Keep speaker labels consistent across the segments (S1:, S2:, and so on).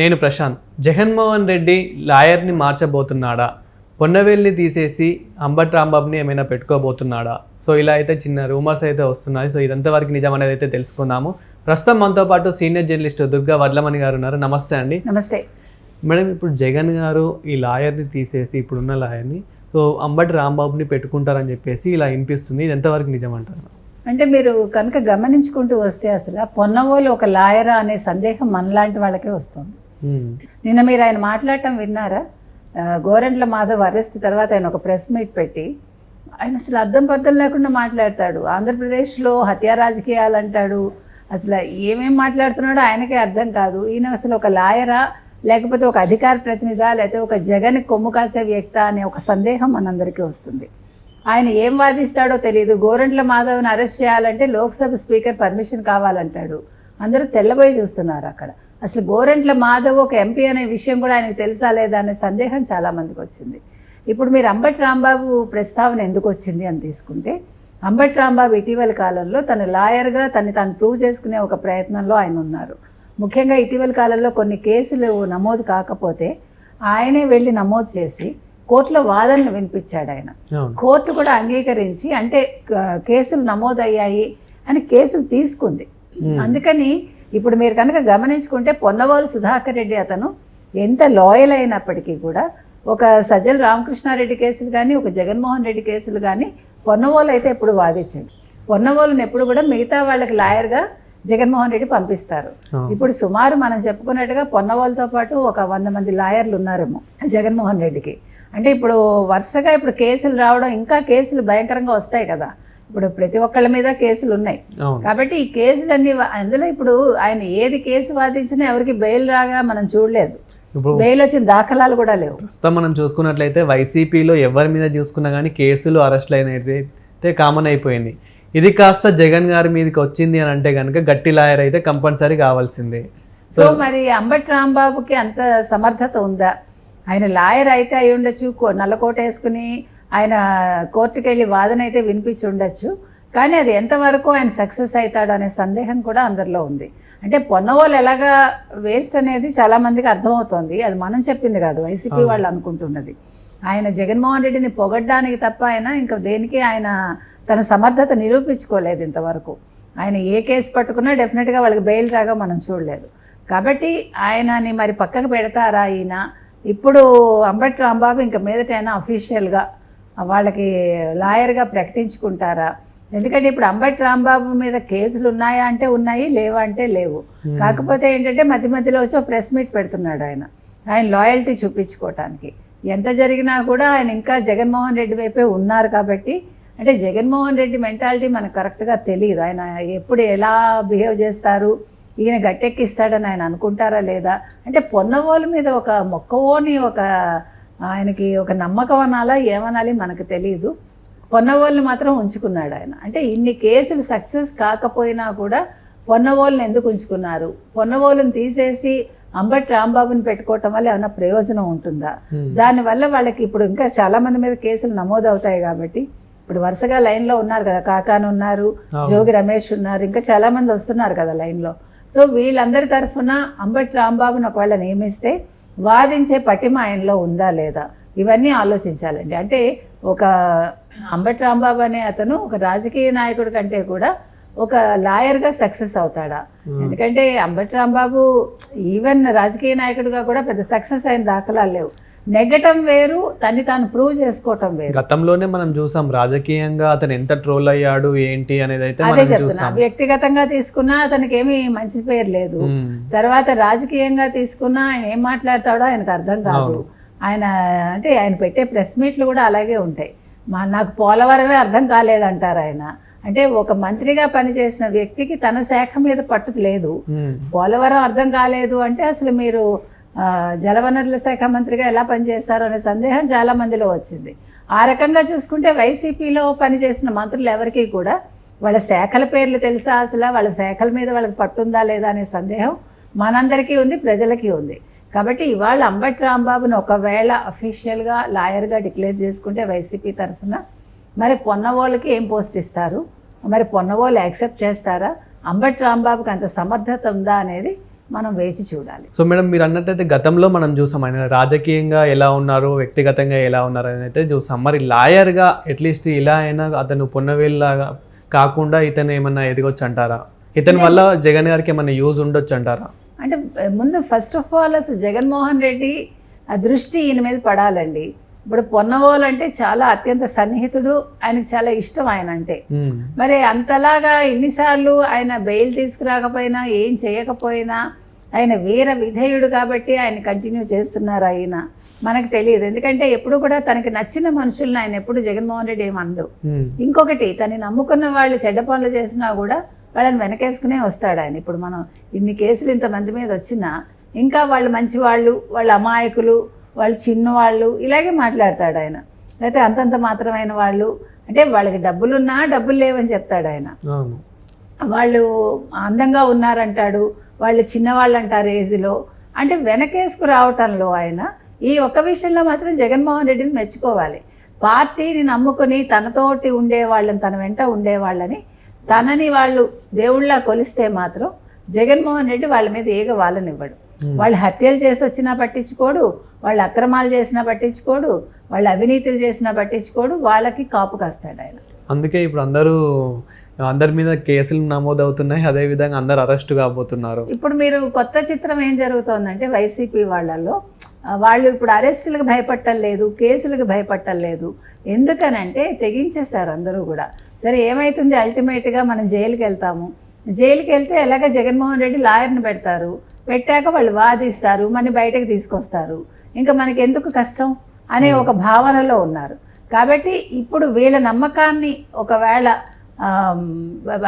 S1: నేను ప్రశాంత్. జగన్మోహన్ రెడ్డి లాయర్ని మార్చబోతున్నాడా? పొన్నవేల్ని తీసేసి అంబట్ రాంబాబుని ఏమైనా పెట్టుకోబోతున్నాడా? సో ఇలా అయితే చిన్న రూమర్స్ అయితే వస్తున్నాయి. సో ఇదంతా వరకు నిజం అనేది అయితే తెలుసుకుందాము. ప్రస్తుతం మనతో పాటు సీనియర్ జర్నలిస్ట్ దుర్గా వడ్లమణి గారు ఉన్నారు. నమస్తే అండి.
S2: నమస్తే.
S1: మేడం ఇప్పుడు జగన్ గారు ఈ లాయర్ని తీసేసి ఇప్పుడున్న లాయర్ని సో అంబటి రాంబాబుని పెట్టుకుంటారని చెప్పేసి ఇలా వినిపిస్తుంది. ఇది ఎంతవరకు నిజం అంటారు?
S2: అంటే మీరు కనుక గమనించుకుంటూ వస్తే అసలు పొన్నవోలు ఒక లాయరా అనే సందేహం మనలాంటి వాళ్ళకే వస్తుంది. నిన్న మీరు ఆయన మాట్లాడటం విన్నారా? గోరెంట్ల గోరంట్ల మాధవ్ అరెస్ట్ తర్వాత ఆయన ఒక ప్రెస్ మీట్ పెట్టి ఆయన అసలు అర్థం పర్థం లేకుండా మాట్లాడతాడు. ఆంధ్రప్రదేశ్లో హత్యా రాజకీయాలు అంటాడు. అసలు ఏమేమి మాట్లాడుతున్నాడో ఆయనకే అర్థం కాదు. ఈయన అసలు ఒక లాయరా లేకపోతే ఒక అధికార ప్రతినిధి లేకపోతే ఒక జగన్ కొమ్ము కాసే వ్యక్త అనే ఒక సందేహం మనందరికీ వస్తుంది. ఆయన ఏం వాదిస్తాడో తెలియదు గోరంట్ల మాధవ్ని అరెస్ట్ చేయాలంటే లోక్సభ స్పీకర్ పర్మిషన్ కావాలంటాడు. అందరూ తెల్లబోయి చూస్తున్నారు అక్కడ. అసలు గోరంట్ల మాధవ్ ఒక ఎంపీ అనే విషయం కూడా ఆయనకు తెలుసా లేదా అనే సందేహం చాలా మందికి వచ్చింది. ఇప్పుడు మీరు అంబటి రాంబాబు ప్రస్తావన ఎందుకు వచ్చింది అని తీసుకుంటే అంబటి రాంబాబు ఇటీవల కాలంలో తను లాయర్గా తను తాను ప్రూవ్ చేసుకునే ఒక ప్రయత్నంలో ఆయన ఉన్నారు. ముఖ్యంగా ఇటీవల కాలంలో కొన్ని కేసులు నమోదు కాకపోతే ఆయనే వెళ్ళి నమోదు చేసి కోర్టులో వాదనలు వినిపించాడు ఆయన. కోర్టు కూడా అంగీకరించి అంటే కేసులు నమోదయ్యాయి అని కేసులు తీసుకుంది. అందుకని ఇప్పుడు మీరు కనుక గమనించుకుంటే పొన్నవాళ్ళు సుధాకర్ రెడ్డి అతను ఎంత లాయల్ అయినప్పటికీ కూడా ఒక సజ్జల రామకృష్ణారెడ్డి కేసులు కానీ ఒక జగన్మోహన్ రెడ్డి కేసులు కానీ పొన్నవాళ్ళు అయితే ఎప్పుడు వాదించండి పొన్నవాళ్ళని ఎప్పుడు కూడా మిగతా వాళ్ళకి లాయర్గా జగన్మోహన్ రెడ్డి పంపిస్తారు. ఇప్పుడు సుమారు మనం చెప్పుకున్నట్టుగా పొన్నవాళ్ళతో పాటు ఒక వంద మంది లాయర్లు ఉన్నారేమో జగన్మోహన్ రెడ్డికి. అంటే ఇప్పుడు వరుసగా ఇప్పుడు కేసులు రావడం ఇంకా కేసులు భయంకరంగా వస్తాయి కదా. ఇప్పుడు ప్రతి ఒక్కళ్ళ మీద కేసులు ఉన్నాయి. కాబట్టి ఈ కేసులన్నీ అందులో ఇప్పుడు ఆయన ఏది కేసు వాదించినా ఎవరికి బెయిల్ రాగా మనం చూడలేదు. బెయిల్ వచ్చిన దాఖలాలు కూడా లేవు.
S1: ప్రస్తుతం మనం చూసుకున్నట్లయితే వైసీపీలో ఎవరి మీద చూసుకున్నా కానీ కేసులు అరెస్టులు అయితే కామన్ అయిపోయింది. ఇది కాస్త జగన్ గారి మీదకి వచ్చింది అని అంటే కనుక గట్టి లాయర్ అయితే కంపల్సరీ కావాల్సిందే.
S2: సో మరి అంబటి రాంబాబుకి అంత సమర్థత ఉందా? ఆయన లాయర్ అయితే అయి ఉండొచ్చు నల్లకోట వేసుకుని ఆయన కోర్టుకి వెళ్ళి వాదన అయితే వినిపించి ఉండొచ్చు కానీ అది ఎంతవరకు ఆయన సక్సెస్ అవుతాడు అనే సందేహం కూడా అందరిలో ఉంది. అంటే పొన్నవాళ్ళు ఎలాగా వేస్ట్ అనేది చాలా మందికి అర్థమవుతోంది. అది మనం చెప్పింది కాదు వైసీపీ వాళ్ళు అనుకుంటున్నది. ఆయన జగన్మోహన్ రెడ్డిని పొగడ్డానికి తప్ప ఆయన ఇంకా దేనికి ఆయన తన సమర్థత నిరూపించుకోలేదు ఇంతవరకు. ఆయన ఏ కేసు పట్టుకున్నా డెఫినెట్గా వాళ్ళకి బెయిల్ రాగా మనం చూడలేదు. కాబట్టి ఆయనని మరి పక్కకు పెడతారా ఈయన? ఇప్పుడు అంబటి రాంబాబు ఇంకా మీదటైనా అఫీషియల్గా వాళ్ళకి లాయర్గా ప్రకటించుకుంటారా? ఎందుకంటే ఇప్పుడు అంబటి రాంబాబు మీద కేసులు ఉన్నాయా అంటే ఉన్నాయి లేవా అంటే లేవు. కాకపోతే ఏంటంటే మధ్య మధ్యలో వచ్చి ఒక ప్రెస్ మీట్ పెడుతున్నాడు ఆయన. ఆయన లాయల్టీ చూపించుకోవటానికి. ఎంత జరిగినా కూడా ఆయన ఇంకా జగన్మోహన్ రెడ్డి వైపే ఉన్నారు కాబట్టి అంటే జగన్మోహన్ రెడ్డి మెంటాలిటీ మనకు కరెక్ట్గా తెలియదు ఆయన ఎప్పుడు ఎలా బిహేవ్ చేస్తారు ఈయన గట్టెక్కిస్తాడని ఆయన అనుకుంటారా లేదా? అంటే పొన్నవోలు మీద ఒక మొక్కవోని ఒక ఆయనకి ఒక నమ్మకం అనాలా ఏమనాలి మనకు తెలియదు పొన్నవోళ్ళని మాత్రం ఉంచుకున్నాడు ఆయన. అంటే ఇన్ని కేసులు సక్సెస్ కాకపోయినా కూడా పొన్నవోళ్ళని ఎందుకు ఉంచుకున్నారు? పొన్నవోళ్ళని తీసేసి అంబటి రాంబాబుని పెట్టుకోవటం వల్ల ఏమైనా ప్రయోజనం ఉంటుందా? దానివల్ల వాళ్ళకి ఇప్పుడు ఇంకా చాలా మంది మీద కేసులు నమోదు అవుతాయి కాబట్టి ఇప్పుడు వరుసగా లైన్లో ఉన్నారు కదా కాకాను ఉన్నారు జోగి రమేష్ ఉన్నారు ఇంకా చాలా మంది వస్తున్నారు కదా లైన్లో. సో వీళ్ళందరి తరఫున అంబటి రాంబాబుని ఒకవేళ నియమిస్తే వాదించే పటిమ ఆయనలో ఉందా లేదా? ఇవన్నీ ఆలోచించాలండి. అంటే ఒక అంబటి రాంబాబు అనే అతను ఒక రాజకీయ నాయకుడి కంటే కూడా ఒక లాయర్గా సక్సెస్ అవుతాడా? ఎందుకంటే అంబటి రాంబాబు ఈవెన్ రాజకీయ నాయకుడిగా కూడా పెద్ద సక్సెస్ అయిన దాఖలాలు లేవు. నెగ్గటం వేరు తన్ని తాను ప్రూవ్ చేసుకోవటం వేరు.
S1: గతంలోనే మనం చూసాం రాజకీయంగా అతను ఎంత ట్రోల్ అయ్యాడు ఏంటి అనేది అయితే
S2: అదే చెప్తున్నా. వ్యక్తిగతంగా తీసుకున్నా అతనికి ఏమీ మంచి పేరు లేదు. తర్వాత రాజకీయంగా తీసుకున్నా ఆయన ఏం మాట్లాడతాడో ఆయనకు అర్థం కాదు. ఆయన అంటే ఆయన పెట్టే ప్రెస్ మీట్లు కూడా అలాగే ఉంటాయి. మా నాకు పోలవరమే అర్థం కాలేదంటారు ఆయన. అంటే ఒక మంత్రిగా పనిచేసిన వ్యక్తికి తన శాఖ మీద పట్టుదల లేదు. పోలవరం అర్థం కాలేదు అంటే అసలు మీరు జలవనరుల శాఖ మంత్రిగా ఎలా పనిచేశారు అనే సందేహం చాలా మందిలో వచ్చింది. ఆ రకంగా చూసుకుంటే వైసీపీలో పనిచేసిన మంత్రులు ఎవరికీ కూడా వాళ్ళ శాఖల పేర్లు తెలుసా అసలు? వాళ్ళ శాఖల మీద వాళ్ళకి పట్టుందా లేదా అనే సందేహం మనందరికీ ఉంది ప్రజలకి ఉంది. కాబట్టి ఇవాళ అంబటి రాంబాబుని ఒకవేళ అఫీషియల్గా లాయర్గా డిక్లేర్ చేసుకుంటే వైసీపీ తరఫున మరి పొన్నవోళ్ళకి ఏం పోస్ట్ ఇస్తారు? మరి పొన్నవోళ్ళు యాక్సెప్ట్ చేస్తారా? అంబటి రాంబాబుకి అంత సమర్థత ఉందా అనేది మనం వేచి చూడాలి.
S1: సో మేడం మీరు అన్నట్టయితే గతంలో మనం చూసాం ఆయన రాజకీయంగా ఎలా ఉన్నారు వ్యక్తిగతంగా ఎలా ఉన్నారు అని అయితే చూసాం. మరి లాయర్గా అట్లీస్ట్ ఇలా అయినా అతను పొన్నవేళ్ళలాగా కాకుండా ఇతను ఏమన్నా ఎదగొచ్చు అంటారా ఇతని వల్ల జగన్ గారికి ఏమన్నా యూజ్ ఉండొచ్చు అంటారా
S2: అంటే ముందు ఫస్ట్ ఆఫ్ ఆల్ అసలు జగన్మోహన్ రెడ్డి దృష్టి ఈయన మీద పడాలండి. ఇప్పుడు పొన్నవోలు అంటే చాలా అత్యంత సన్నిహితుడు ఆయనకు చాలా ఇష్టం ఆయన అంటే. మరి అంతలాగా ఎన్నిసార్లు ఆయన బెయిల్ తీసుకురాకపోయినా ఏం చేయకపోయినా ఆయన వీర విధేయుడు కాబట్టి ఆయన కంటిన్యూ చేస్తున్నారు ఆయన. మనకు తెలియదు. ఎందుకంటే ఎప్పుడు కూడా తనకి నచ్చిన మనుషుల్ని ఆయన ఎప్పుడు జగన్మోహన్ రెడ్డి ఏమనడు. ఇంకొకటి తను నమ్ముకున్న వాళ్ళు చెడ్డ పనులు చేసినా కూడా వాళ్ళని వెనకేసుకునే వస్తాడు ఆయన. ఇప్పుడు మనం ఇన్ని కేసులు ఇంతమంది మీద వచ్చినా ఇంకా వాళ్ళు మంచి వాళ్ళు వాళ్ళు అమాయకులు వాళ్ళు చిన్నవాళ్ళు ఇలాగే మాట్లాడతాడు ఆయన. లేకపోతే అంతంత మాత్రమైన వాళ్ళు అంటే వాళ్ళకి డబ్బులున్నా డబ్బులు లేవని చెప్తాడు ఆయన. వాళ్ళు అందంగా ఉన్నారంటాడు వాళ్ళు చిన్నవాళ్ళు అంటారు ఏజ్లో. అంటే వెనకేసుకు రావటంలో ఆయన ఈ ఒక్క విషయంలో మాత్రం జగన్మోహన్ రెడ్డిని మెచ్చుకోవాలి. పార్టీని నమ్ముకుని తనతోటి ఉండే వాళ్ళని తన వెంట ఉండేవాళ్ళని తనని వాళ్ళు దేవుళ్ళ కొలిస్తే మాత్రం జగన్మోహన్ రెడ్డి వాళ్ళ మీద ఏగ వాళ్ళనివ్వడు వాళ్ళు హత్యలు చేసి వచ్చినా పట్టించుకోడు వాళ్ళు అక్రమాలు చేసినా పట్టించుకోడు వాళ్ళు అవినీతులు చేసినా పట్టించుకోడు వాళ్ళకి కాపు కాస్తాడు ఆయన.
S1: అందుకే ఇప్పుడు అందరూ అందరి మీద కేసులు నమోదవుతున్నాయి. అదే విధంగా అందరు అరెస్ట్ కాబోతున్నారు.
S2: ఇప్పుడు మీరు కొత్త చిత్రం ఏం జరుగుతోందంటే వైసీపీ వాళ్ళల్లో వాళ్ళు ఇప్పుడు అరెస్టులకు భయపడటం లేదు కేసులకు భయపడటం లేదు. ఎందుకనంటే తెగించేశారు అందరూ కూడా. సరే ఏమవుతుంది అల్టిమేట్గా మనం జైలుకి వెళ్తాము? జైలుకి వెళ్తే ఎలాగ జగన్మోహన్ రెడ్డి లాయర్ని పెడతారు? పెట్టాక వాళ్ళు వాదిస్తారు మన బయటకు తీసుకొస్తారు. ఇంకా మనకి ఎందుకు కష్టం? అనే ఒక భావనలో ఉన్నారు. కాబట్టి ఇప్పుడు వీళ్ళ నమ్మకాన్ని ఒకవేళ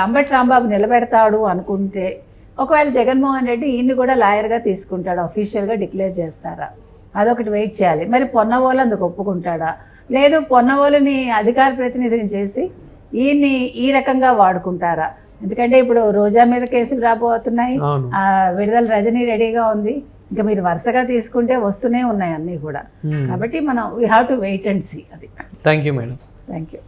S2: అంబటి రాంబాబు నిలబెడతాడు అనుకుంటే ఒకవేళ జగన్మోహన్ రెడ్డి ఈయన్ని కూడా లాయర్గా తీసుకుంటాడు? అఫీషియల్గా డిక్లేర్ చేస్తారా? అదొకటి వెయిట్ చేయాలి. మరి పొన్నవోలు అందుకు ఒప్పుకుంటాడా? లేదు పొన్నవోలుని అధికార ప్రతినిధిని చేసి ఈయన్ని ఈ రకంగా వాడుకుంటారా? ఎందుకంటే ఇప్పుడు రోజా మీద కేసులు రాబోతున్నాయి. విడుదల రజనీ రెడీగా ఉంది. ఇంకా మీరు వరుసగా తీసుకుంటే వస్తూనే ఉన్నాయి అన్నీ కూడా. కాబట్టి మనం we have to wait and see అది.
S1: Thank you madam
S2: thank you